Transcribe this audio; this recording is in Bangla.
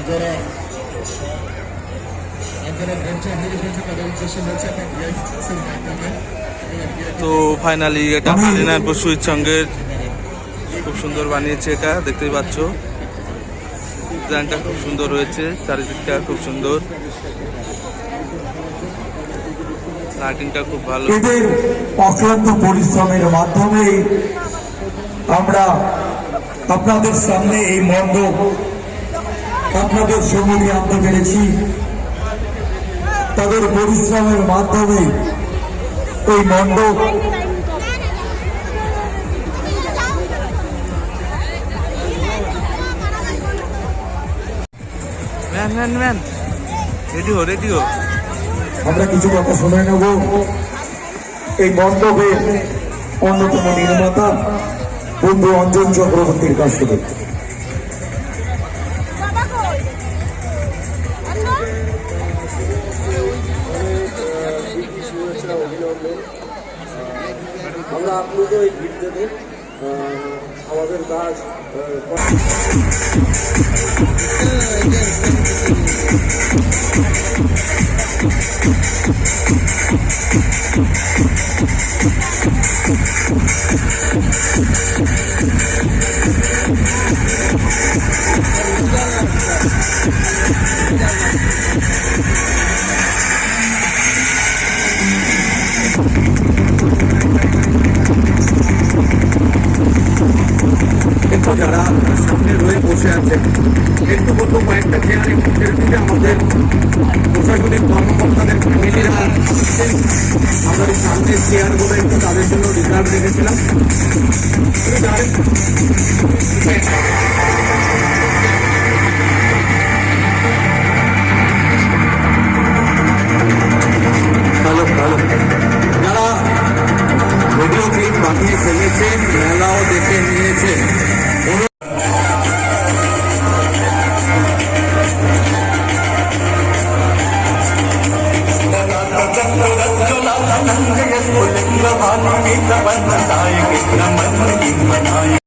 মাধ্যমে তো ফাইনালি এটা কালিনায়পুর সুইচ সঙ্গের খুব সুন্দর বানিয়েছে এটা দেখতেই পাচ্ছ। ডিজাইনটা খুব সুন্দর হয়েছে চারিদিকটা খুব সুন্দর। লাইটিংটা খুব ভালো। এদের অক্লান্ত পরিশ্রমের মাধ্যমে আমরা আপনাদের সামনে এই মণ্ডপ আপনাদের সম্মুখে আনতে পেরেছি। তাদের পরিশ্রমের মাধ্যমে এই মণ্ডপ ম্যান ম্যান ম্যান। রেডি হো রেডি হো আমরা কিছু কথা শুনে নেব। এই মণ্ডপের অন্যতম নির্মাতা বন্ধু অঞ্জন চক্রবর্তীর কাছ থেকে। আমরা আপনাদের ওই ভিডিওতে আমাদের কাজ আহ, একটু যারা সামনে রয়ে বসে আছে একটু বলব কয়েকটা চেয়ারে ছেড়ে দিতে আমাদের প্রশাসনিক কর্মকর্তাদের ফ্যামিলিরা আসছেন। এই সামনের চেয়ারগুলো একটু তাদের জন্য রিজার্ভ রেখেছিলাম। যারা- ভিডিও ক্লিপ বানিয়ে ফেলেছেন, মেলাও দেখে నందయ స్ఫులింగ భాను నిత వర్ణ నాయకి నమన్ నిమ్మ నాయకి